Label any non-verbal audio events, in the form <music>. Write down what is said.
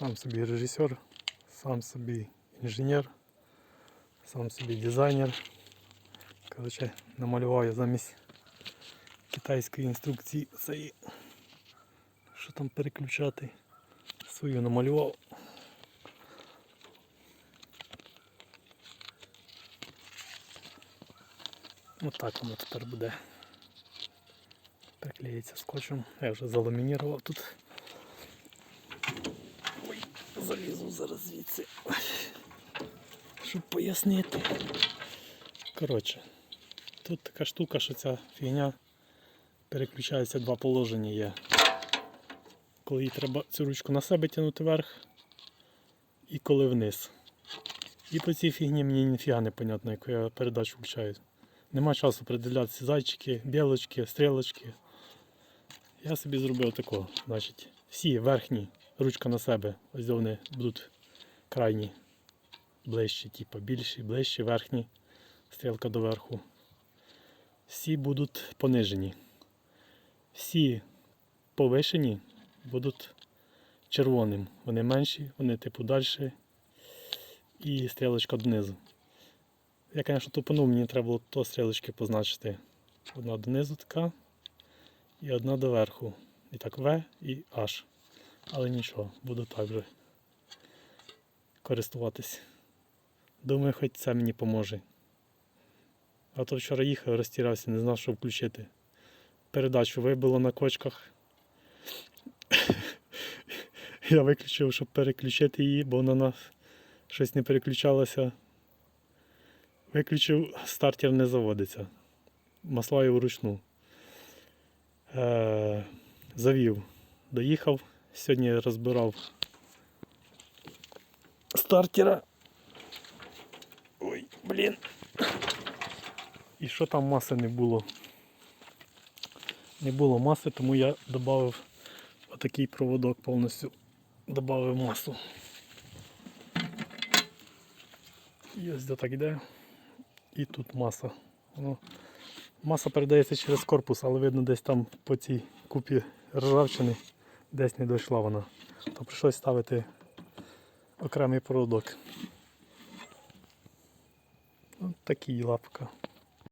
Сам собі режисер, сам собі інженер, сам собі дизайнер. Коротше, намалював я замість китайської інструкції цієї, що там переключати. Свою намалював. Отак воно тепер буде. Приклеїться скотчем. Я вже заламінірував тут. Залізу зараз звідси. Щоб пояснити. Коротше, тут така штука, що ця фігня переключається два положення є. Коли їй треба цю ручку на себе тягнути вверх і коли вниз. І по цій фігні мені ніфіга не понятно, яку я передачу включаю. Нема часу придивлятися зайчики, білочки, стрілочки. Я собі зробив такого. Значить, всі верхні, ручка на себе, ось вони будуть крайні, ближчі, типу, більші, ближчі, верхні, стрілка до верху. Всі будуть понижені. Всі повишені будуть червоним. Вони менші, вони типу далі і стрілочка донизу. Я, звісно, тупанув, мені треба було то стрілочки позначити. Одна донизу така і одна доверху. І так В і H. Але нічого, буду так же користуватись. Думаю, хоч це мені поможе. А то вчора їхав, розтірався, не знав, що включити. Передачу вибило на кочках. <laughs> Я виключив, щоб переключити її, бо вона на щось не переключалася. Виключив, стартер не заводиться. Масла я вручну. Е, завів, доїхав. Сьогодні розбирав стартера. Ой, блін. І що там маси не було? Не було маси, тому я додав отакий проводок повністю додав масу. І ось де так йде. І тут маса. Воно, маса передається через корпус, але видно десь там по цій купі ржавчини десь не дійшла вона. То прийшлось ставити окремий проводок. Ось такий лапка.